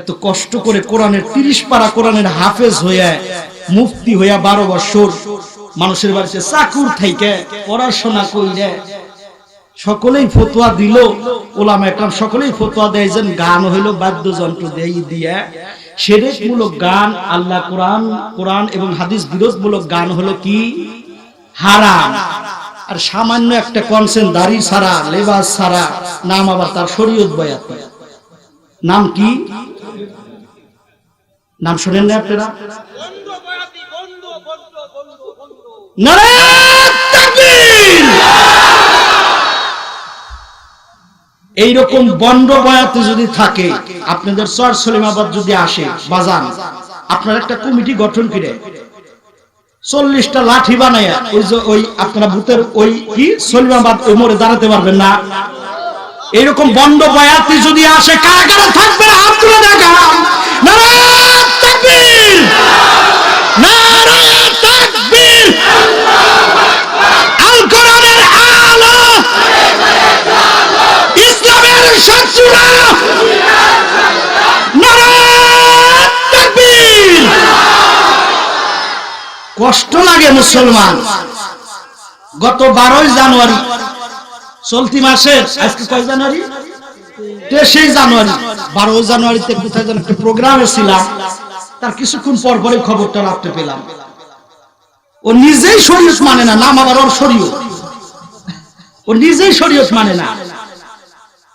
এত কষ্ট করে কোরআনের তিরিশ পারা কোরআনের হাফেজ হইয়া মুফতি হইয়া বারো বছর মানুষের বাড়িতে চাকুর থাইকে, পড়াশোনা কইরে। সকলেই ফতোয়া দিল, ওলামা একরাম সকলেই ফতোয়া দেয়, যেন গান হইল বাদ্যযন্ত্র দেই দিয়া। সেরেকমূলক গান আল্লাহ কোরআন কোরআন এবং হাদিস বিরোধমূলক গান হলো কি? হারাম। আর সামান্য একটা কনসেন দাড়ি ছাড়া, লেবাস ছাড়া, নাম আবার তার শরীয়ত বয়াত। নাম কি? নাম শোনেন না আপনারা! এইরকম বন্ড বয়াতে যদি থাকে, আপনাদের চর সলিমাবাদ যদি আসে, বাজান, আপনার একটা কমিটি গঠন করে, চল্লিশটা লাঠি বানায় ওই যে ওই আপনারা ভূতের ওই কি, সলিমাবাদ ওই মোড়ে দাঁড়াতে পারবেন না। এইরকম বন্ড বয়াতি যদি আসে কারা কারা থাকবে হাত নারায়ণ কষ্ট লাগে মুসলমান। গত বারোই জানুয়ারি, চলতি মাসের আজকে কয় জানুয়ারি? তেইশে জানুয়ারি। বারো জানুয়ারিতে কোথায় যেন একটা প্রোগ্রামে ছিলাম। তার কিছুক্ষণ পর পরে খবরটা রাখতে পেলাম। ও নিজেই শরীয়ত মানে না, নাম আবার ওর শরীয়ত। ও নিজেই শরীয়ত মানে না।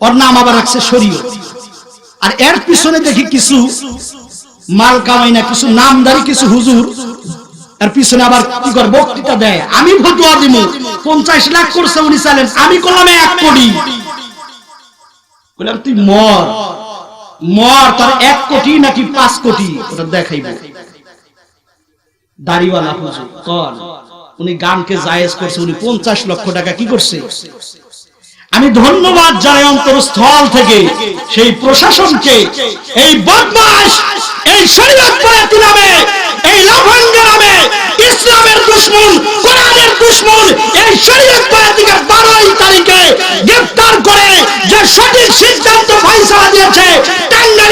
ওর নাম আবার রাখছে শরীয়ত। আর এর পিছনে দেখি কিছু মাল কামাই না, কিছু নামদারি, কিছু হুজুর। এর পিছনে আবার কি করে, বক্তৃতা দেয়। আমি ফতুয়া দিব, পঞ্চাশ লাখ করছে উনি চাইলেন আমি করলাম এক কোটি। বললাম তুই মর। মর, তার এক কোটি নাকি পাঁচ কোটি? ওটা দেখাইব। দাড়িওয়ালা হুজুর কর উনি গানকে জায়েজ করছে, উনি পঞ্চাশ লক্ষ টাকা কি করছে? আমি ধন্যবাদ জানাই অন্তরস্থল থেকে, সেই প্রশাসনকে, এই বদমাস এই শরীয়ত নামে এই লাফাঙ্গা নামে, ইসলামের দুশ্মন, কোরআনের দুশ্মন, এই শরীয়ত তারিখে গ্রেফতার করে যে সঠিক সিদ্ধান্ত ফাইসলা দিয়েছে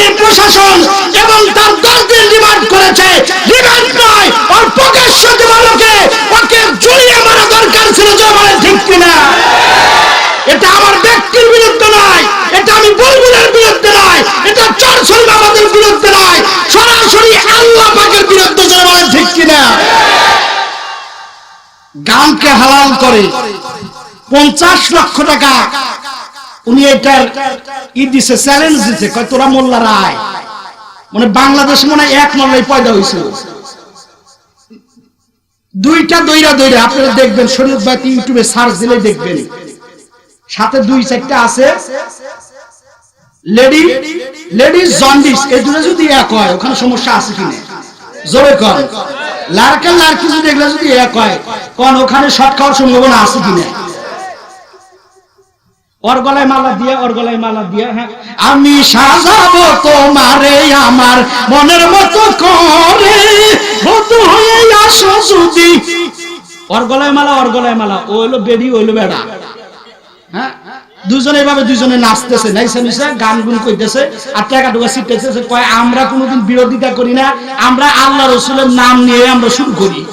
টাঙ্গারি প্রশাসন এবং তার দশ দিন রিমান্ড করেছে। রিমান্ড নয়, ওর প্রকাশ্য দেওয়ালোকে ওকে জড়িয়ে মারা দরকার ছিল বলে ঠিক কিনা। এটা আমার ব্যক্তির বিরুদ্ধে নয়, এটা আমি বুলবুলের বিরুদ্ধে নয়, এটা চর সলমাবাদের বিরুদ্ধে নয়, সরাসরি আল্লাহ পাকের বিরুদ্ধে বলেন ঠিক কিনা। গানকে হালাল করে পঞ্চাশ লক্ষ টাকা উনি এটার ই দিছে চ্যালেঞ্জ দিছে, কয়, তোরা মোল্লা রায়। মানে বাংলাদেশে মনে এক মোল্লাই পয়দা হয়েছিল দুইটা দইরা দইরা, আপনারা দেখবেন শরীর বাতি ইউটিউবে সার্চ দিলে দেখবেন। সাথে দুই চারটা আছে। লেডি লেডিস জন্ডিস এই দুটো যদি এক হয়, ওখানে সমস্যা আছে কিনা জোরে কর লারকা লারকি যদি এগুলো যদি এক হয়, কোন, ওখানে শর্ট খাওয়ার সম্ভাবনা আছে কিনা ওর গলায় মালা দিয়ে, ওর গলায় মালা দিয়ে হ্যাঁ। আমি সাজাবো তোমারে, আমার মনের মতো করে। যদি। ওর গলায় মালা, ওর গলায় মালা। ও বেডি, ও বেড়া। হ্যাঁ? দুজনে এভাবে দুজনে নাচতেছে। নাইসে নিছে গান গুন কইতেছে, আর টাকা টুকা ছিটতেছে। কয়, আমরা কোনোদিন বিরোধিতা করি না। আমরা আল্লাহ রসুলের নাম নিয়ে আমরা শুরু করি।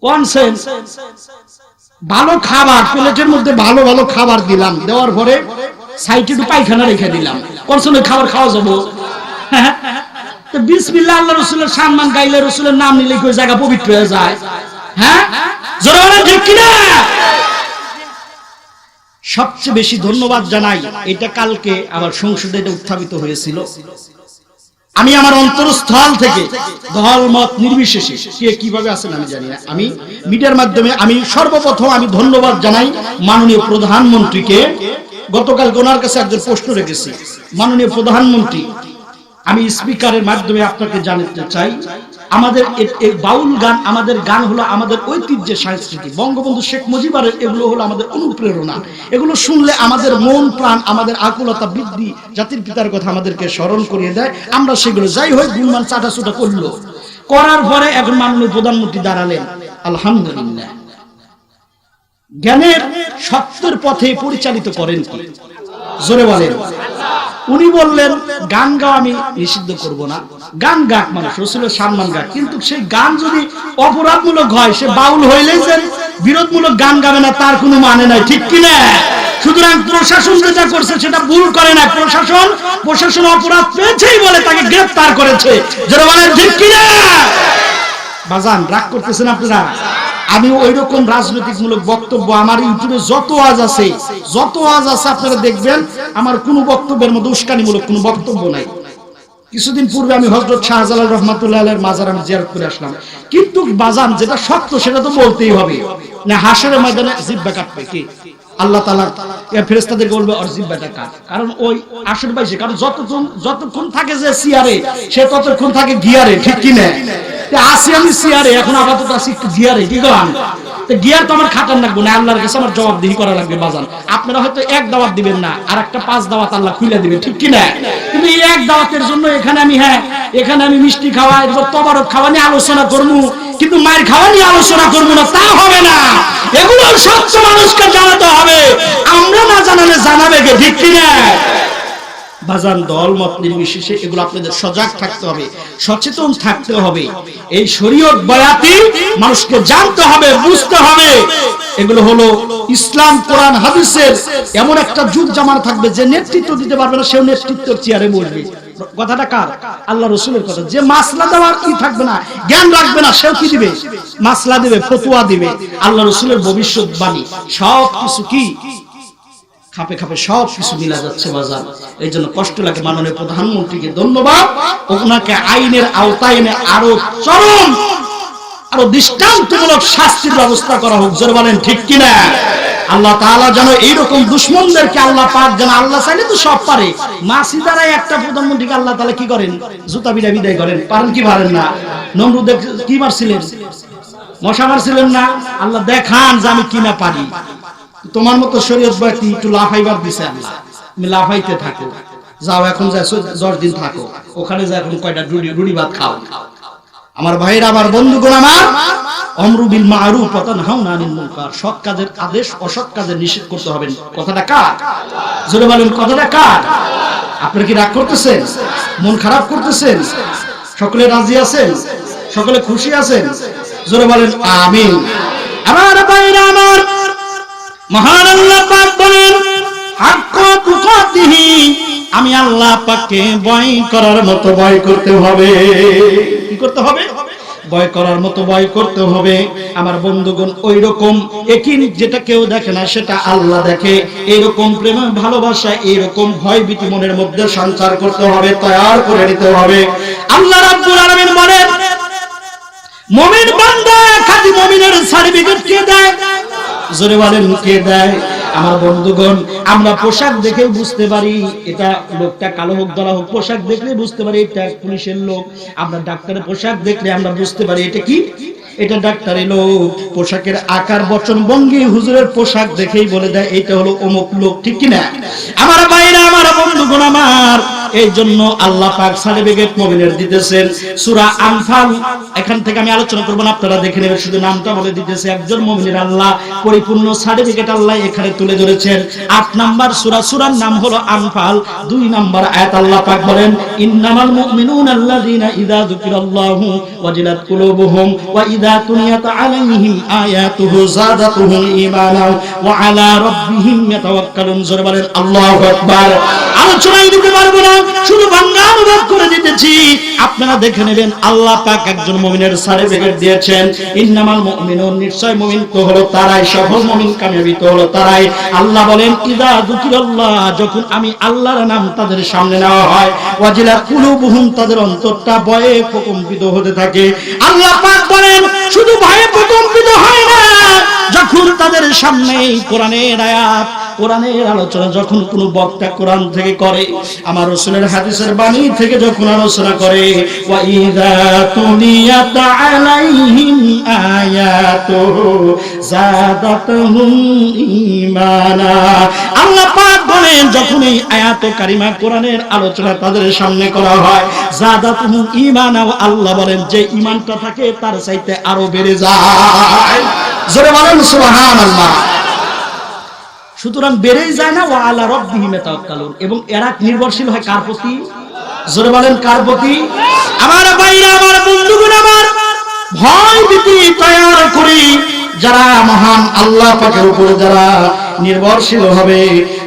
কনসেন্স ভালো খাবার প্লেটের মধ্যে ভালো ভালো খাবার দিলাম। দেওয়ার পরে সাইডে একটু পায়খানা রেখে দিলাম। করছেন খাবার খাওয়া যাব? তো বিসমিল্লাহ, আল্লাহ রসুলের সম্মান গাইলে রসুলের নাম নিলে জায়গা পবিত্র হয়ে যায়? হ্যাঁ? ঠিক কিনা? সবচেয়ে বেশি ধন্যবাদ জানাই, এটা কালকে আবার সংসদে এটা উত্থাপিত হয়েছিল। আমি আমার অন্তরস্থল থেকে দল মত নির্বিশেষে কে কীভাবে আছেন আমি জানি না। আমি মিডিয়ার মাধ্যমে আমি সর্বপ্রথম আমি ধন্যবাদ জানাই মাননীয় প্রধানমন্ত্রীকে। গতকাল গোনার কাছে একজন প্রশ্ন রেখেছি। মাননীয় প্রধানমন্ত্রী, আমি স্পিকারের মাধ্যমে আপনাকে জানাতে চাই আমাদের বাউল গান, আমাদের গান হলো আমাদের ঐতিহ্যের সংস্কৃতি। বঙ্গবন্ধু শেখ মুজিবারের এগুলো হলো আমাদের অনুপ্রেরণা। এগুলো শুনলে আমাদের মন, প্রাণ, আমাদের আকুলতা বৃদ্ধি জাতির পিতার কথা আমাদেরকে স্মরণ করিয়ে দেয়। আমরা সেগুলো যাই হোক, গুণমান চাটাচুটা করল। করার পরে এখন মাননীয় প্রধানমন্ত্রী দাঁড়ালেন। আলহামদুলিল্লাহ। জ্ঞানের সত্যের পথে পরিচালিত করেন জোরে বলেন। উনি বললেন গান গাও আমি নিষিদ্ধ করব না। গান গাক মানুষ, রসুলের সম্মান গাক। কিন্তু সেই গান যদি অপরাধমূলক হয়, সে বাউল হইলেই যে বিরোধমূলক গান গাবে না, তার কোনো মানে নাই। ঠিক কি না? সুতরাং প্রশাসন যেটা করছে, সেটা ভুল করে না প্রশাসন প্রশাসন অপরাধ পেয়েছেই বলে তাকে গ্রেফতার করেছে। যারা বলেন ঠিক কি না? বাজান, রাগ করতেছেন আপনারা? আমি ওই রকম রাজনৈতিক মূলক বক্তব্য, আমার ইউটিউবে যত আজ আছে, যত আজ আছে আপনারা দেখবেন, আমার কোনো বক্তব্যের মধ্যে উস্কানিমূলক কোনো বক্তব্য নাই। কিছুদিন পূর্বে আমি হজরত শাহজালাল রহমাতুল্লাহ মাজার আমি জিয়ারত করে আসলাম। কিন্তু বাজান যেটা সত্য, সেটা তো বলতেই হবে। না, হাসরের ময়দানে জিব্বা কাটবে কি? আল্লাহ তালা ফেরেস্তাদেরকে বলবে, ওর জিব্বাটা কাট। কারণ ওই আসর বাইসে কারণ যতক্ষণ যতক্ষণ থাকে যে সিয়ারে, সে ততক্ষণ থাকে গিয়ারে, ঠিক কি না? আসি আমি সিয়ারে, এখন আপাতত আসি একটু গিয়ারে, কি গান গিয়ার তো আমার খাটার লাগবে না, আল্লাহর কাছে আমার জবাবদিহি করা লাগবে আপনারা হয়তো এক দাওয়াত দিবেন না আর একটা পাঁচ দাওয়াত আল্লাহ খুলে দিবে ঠিক কি না? কিন্তু এক দাওয়াতের জন্য এখানে আমি হ্যাঁ এখানে আমি মিষ্টি খাওয়া এরপর তবারক খাওয়া নিয়ে আলোচনা করব কিন্তু মায়ের খাওয়া নিয়ে আলোচনা করব না, তা হবে না। এগুলো সত্য মানুষকে জানাতে হবে। আমরা না জানালে জানাবে কে ঠিক কি না? বাজান, দল, মত নির্বিশেষে এগুলো আপনাদের সজাগ থাকতে হবে, সচেতন থাকতে হবে। এই শরীয়ত বয়াতি মানুষকে জানতে হবে, বুঝতে হবে। এগুলো হলো ইসলাম, কোরআন, হাদিসের এমন একটা যুগ জামার থাকবে যে নেতৃত্ব দিতে পারবে না, সেও নেতৃত্বের চেয়ারে বসবে। কথাটা কার? আল্লাহ রসুলের কথা। যে মাসলা দেওয়ার কি থাকবে না, জ্ঞান রাখবে না, সেও কি দিবে? মাসলা দিবে, ফতুয়া দিবে। আল্লাহ রসুলের ভবিষ্যৎবাণী। সব কিছু কি? খাপে খাপে সব কিছু মিলা যাচ্ছে বাজার। এই জন্য কষ্ট লাগে মাননীয় প্রধানমন্ত্রীকে ধন্যবাদ। ওনাকে আইনের আওতায় এনে আরও চরম, আরও দৃষ্টান্তমূলক শাস্তির ব্যবস্থা করা হোক। জোর বলেন, ঠিক কিনা? আল্লাহ তাআলা যেন এইরকম দুশ্মনদেরকে আল্লাহ পাক যেন আল্লাহ চাইলে তো সব পারে। মাসি দ্বারা একটা প্রধানমন্ত্রীকে আল্লাহ তাআলা কি করেন? জুতা বিদা বিদায় করেন। পারেন কি পারেন না? নমরুদ কি মারছিলেন? মশা মারছিলেন না? আল্লাহ দেখান যে আমি কিনা পারি। তোমার মতো শরীয়ত ব্যক্তি একটু লাফাইবার দিছে আল্লাহ। তুমি লাফাইতে থাকো। যাও এখন যাই দশ দিন থাকো। ওখানে যা এখন কয়টা রুড়ি রুড়ি ভাত খাও। আমার ভাইয়ের আমার বন্ধুগণ আমার অমরু বিল মারুফ ওয়া তানহাউনা আনিল মুনকার। সৎ কাজের আদেশ, অসৎ কাজের নিষেধ করতে হবে। কথাটা কার? জোরে বলেন, কথাটা কার? আপনারা কি রাগ করতেছেন? মন খারাপ করতেছেন? সকলে রাজি আছেন? সকলে খুশি আছেন? জোরে বলেন, আমিন। আমার ভাইরা আমার, মহান আল্লাহ পাক বলেন, হাক্ক তুকাতিহি, আমি আল্লাহ পাককে ভয় করার মতো ভয় করতে হবে। কি করতে হবে? ভয় করার মতো ভয় করতে হবে। আমার বন্ধুগণ ওই রকম যেটা কেউ দেখে না, সেটা আল্লাহ দেখে। এরকম প্রেম, ভালোবাসা এরকম ভয় ভীতি মনের মধ্যে সঞ্চার করতে হবে তৈরি করে নিতে হবে। আল্লাহ রাব্বুল আলামিন বলেন, মুমিন বান্দা খাঁটি মুমিনের সার্টিফিকেট কে দেয়? জোরে বলেন, কে দেয়? আমার বন্ধুগণ, আমরা পোশাক দেখে বুঝতে পারি, এটা লোকটা কালো হোক, ধরা হোক, পোশাক দেখলে বুঝতে পারি এটা পুলিশের লোক। আমরা ডাক্তারের পোশাক দেখলে আমরা বুঝতে পারি এটা কি? এটা ডাক্তারের লোক। পোশাকের আকার, বচন ভঙ্গি হুজুরের পোশাক দেখেই বলে দেয় এটা হলো অমুক লোক, ঠিক কিনা? আমার বাইরে আমার বন্ধুগণ এই জন্য আল্লাহ পাক সার্টিফিকেট মুমিনের দিতেছেন। সূরা আনফাল, এখান থেকে আমি আলোচনা করব না, আপনারা দেখে নেবেন শুধু নামটা বলে দিতেছে। একজন মুমিনের আল্লাহ, পরিপূর্ণ সার্টিফিকেট আল্লাহ এখানে তুলে ধরেছেন। আট নাম্বার সূরা, সূরার নাম হলো আনফাল, দুই নাম্বার আয়াত আল্লাহ পাক বলেন, ইন্নামাল মুমিনুনা আল্লাযীনা ইযা যুকিরাল্লাহু ওয়াজিলাত কুলুবুহুম ওয়া ইযা তুলিয়াত আলাইহিম আয়াতুহু যাদাতুহুম ঈমানা ওয়া আলা রাব্বিহিম ইয়াতাওয়াক্কালুন। জোরে বলেন, আল্লাহু আকবার। আলোচনায় দিতে পারব না। শুধু বাংলা অনুবাদ করে দিতেছি। আপনারা দেখে নেবেন, আল্লাহ পাক একজন মুমিনের সার্টিফিকেট দিয়েছেন। ইন্নামাল মুমিনুন, নিশ্চয় মুমিন তো হলো তারাই, সফল মুমিন, কামিয়াবি তো হলো তারাই। আল্লাহ বলেন, ইদা যুকিরাল্লাহ যখন আমি আল্লাহর নাম তাদের সামনে নেওয়া হয়, ওয়াজিলা কুলুবুহুম, তাদের অন্তরটা ভয়ে প্রকম্পিত হতে থাকে। আল্লাহ পাক বলেন, শুধু ভয়ে প্রকম্পিত হয় না, যখন তাদের সামনে কোরআনের আয়াত কোরআনের আলোচনা যখন কোনো বক্তা কোরআন থেকে করে, আমার রসুলের হাদিসের বাণী থেকে যখন আলোচনা করে যখন এই কারিমা কোরআনের আলোচনা তাদের সামনে করা হয়, যাদাতুহুম ঈমানা, আল্লাহ বলেন, যে ঈমানটা থাকে তার চাইতে আরও বেড়ে যায়। জোরে বলেন সুতরাং বেড়েই যায় না ও আল্লাহ রব্বিহিম তাওয়াক্কালুন এবং এরা নির্ভরশীল হয় কার প্রতি? জোরে বলেন, কার প্রতি? আমার ভাইরা, আমার বন্ধুগণ আমার, ভয় ভীতি তৈরি করি, যারা মহান আল্লাহ পাকের উপরে যারা নির্ভরশীল হবে,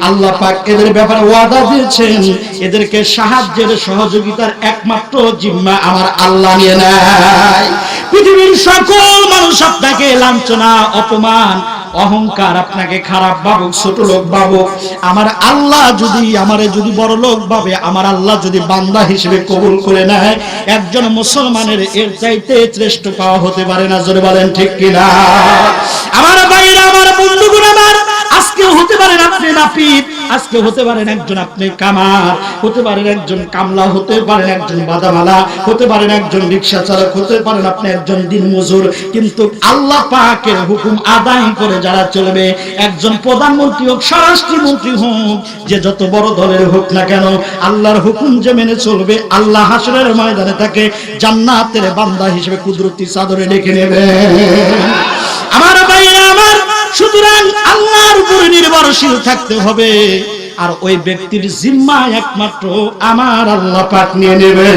আল্লাহ পাক এদের ব্যাপারে ওয়াদা দিয়েছেন, এদেরকে সাহায্যের সহযোগিতার একমাত্র জিম্মা আমার আল্লাহ নিয়ে নেয়। পৃথিবীর সকল মানুষ আপনাকে লাঞ্ছনা, অপমান অহংকার আপনাকে খারাপ ভাবুক, ছোট লোক ভাবুক। আমার আল্লাহ যদি, আমারে যদি বড় লোক ভাবে, আমার আল্লাহ যদি বান্দা হিসেবে কবুল করে নেয়, একজন মুসলমানের এর চাইতে শ্রেষ্ঠ পাওয়া হতে পারে না, জোরে বলেন ঠিক কিনা আমার বাইরে আমার বন্ধুগুলো আমার আজকে হতে পারেন আপনি নাপিত আজকে হতে পারেন একজন আপনি কামার, হতে পারেন একজন কামলা, হতে পারেন একজন বাদামালা, হতে পারেন একজন রিক্সা চালক, হতে পারেন আপনি একজন দিন মজুর কিন্তু আল্লাহ পাকের হুকুম আদায় করে যারা চলবে, একজন প্রধানমন্ত্রী হোক, স্বরাষ্ট্রমন্ত্রী হোক, যে যত বড় দলের হোক না কেন, আল্লাহর হুকুম যে মেনে চলবে, আল্লাহ হাসরের ময়দানে তাকে জান্নাতের বান্দা হিসেবে কুদরতি চাদরে ডেকে নেবে। আমার সুতরাং আল্লাহর উপরে নির্ভরশীল থাকতে হবে। আর ওই ব্যক্তির জিম্মা একমাত্র আমার আল্লাহ পাক নিয়ে নেবে।